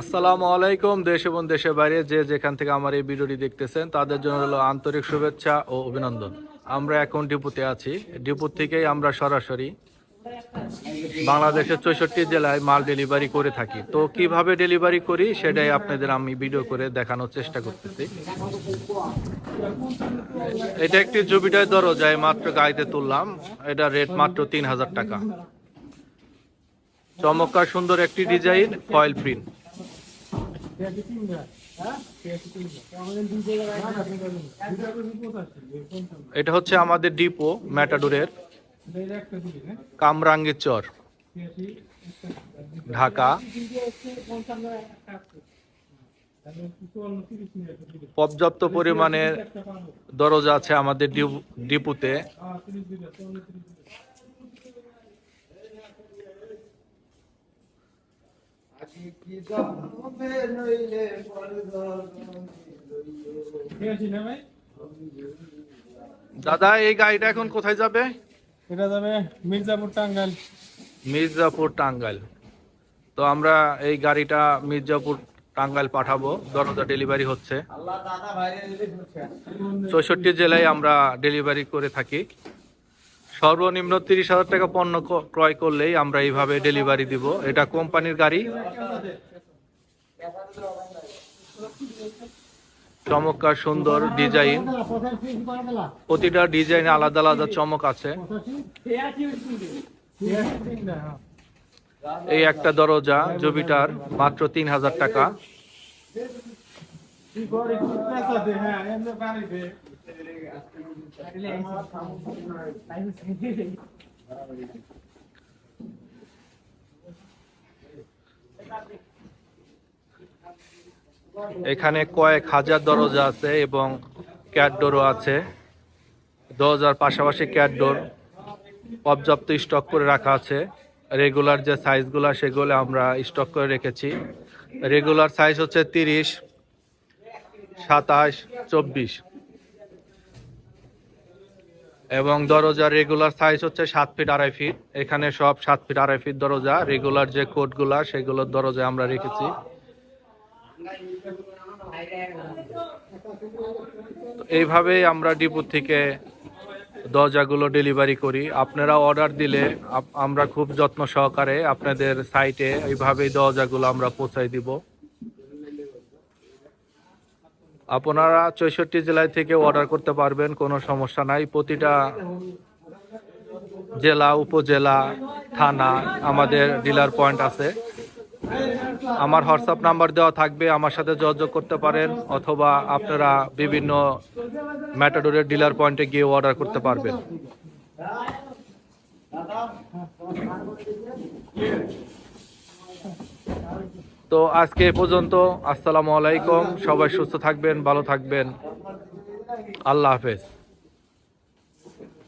আসসালামু আলাইকুম, দেশ এবং দেশের বাইরে যে যেখান থেকে আমার এই ভিডিওটি দেখতেছেন, তাদের জন্য হলো আন্তরিক শুভেচ্ছা ও অভিনন্দন। আমরা এখন ডিপুতে আছি। ডিপু থেকেই আমরা সরাসরি বাংলাদেশের চৌষট্টি জেলায় মাল ডেলিভারি করে থাকি। তো কীভাবে ডেলিভারি করি সেটাই আপনাদের আমি ভিডিও করে দেখানোর চেষ্টা করতেছি। এটা একটি জুবিটার দরজায় মাত্র গাড়িতে তুললাম। এটা রেট মাত্র তিন হাজার টাকা। চমৎকার সুন্দর একটি ডিজাইন, ফয়েল প্রিন্ট। এটা হচ্ছে আমাদের ডিপো ম্যাটাডোরের কামরাঙ্গীর চর ঢাকা। পর্যাপ্ত পরিমাণে দরজা আছে আমাদের ডিপ- ডিপুতে। দাদা এই গাড়িটা এখন কোথায় যাবে? এটা যাবে মির্জাপুর টাঙ্গাইল। মির্জাপুর টাঙ্গাইল। তো আমরা এই গাড়িটা মির্জাপুর টাঙ্গাইল পাঠাবো। দরজা ডেলিভারি হচ্ছে। চৌষট্টি জেলায় আমরা ডেলিভারি করে থাকি। সর্বনিম্ন তিরিশ হাজার টাকা পণ্য ক্রয় করলেই আমরা এইভাবে ডেলিভারি দিব। এটা কোম্পানির গাড়ি। চমৎকার, সুন্দর ডিজাইন প্রতিটা ডিজাইন আলাদা আলাদা চমক আছে। এই একটা দরজা জুবিটার মাত্র তিন হাজার টাকা। এখানে কয়েক হাজার দরজা আছে এবং ক্যাটডোরও আছে। দরজার পাশাপাশি ক্যাটডোর পর্যাপ্ত স্টক করে রাখা আছে। রেগুলার যে সাইজগুলো, সেগুলো আমরা স্টক করে রেখেছি। রেগুলার সাইজ হচ্ছে তিরিশ, সাতাশ, চব্বিশ। এবং দরজার রেগুলার সাইজ হচ্ছে সাত ফিট আড়াই ফিট এখানে সব সাত ফিট আড়াই ফিট দরজা। রেগুলার যে কোডগুলা সেগুলোর দরজা আমরা রেখেছি। এইভাবেই আমরা ডিপো থেকে দরজাগুলো ডেলিভারি করি। আপনারা অর্ডার দিলে আমরা খুব যত্ন সহকারে আপনাদের সাইটে এইভাবেই দরজাগুলো আমরা পৌঁছাই দিব। আপনারা চৌষট্টি জেলায় থেকে অর্ডার করতে পারবেন, কোনো সমস্যা নাই। প্রতিটা জেলা, উপজেলা, থানা, আমাদের ডিলার পয়েন্ট আছে। আমার হোয়াটসঅ্যাপ নাম্বার দেওয়া থাকবে, আমার সাথে যোগাযোগ করতে পারেন, অথবা আপনারা বিভিন্ন ম্যাটাডোরের ডিলার পয়েন্টে গিয়ে অর্ডার করতে পারবেন। তো আজকে পর্যন্ত আসসালামু আলাইকুম। সবাই সুস্থ থাকবেন ভালো থাকবেন। আল্লাহ হাফেজ।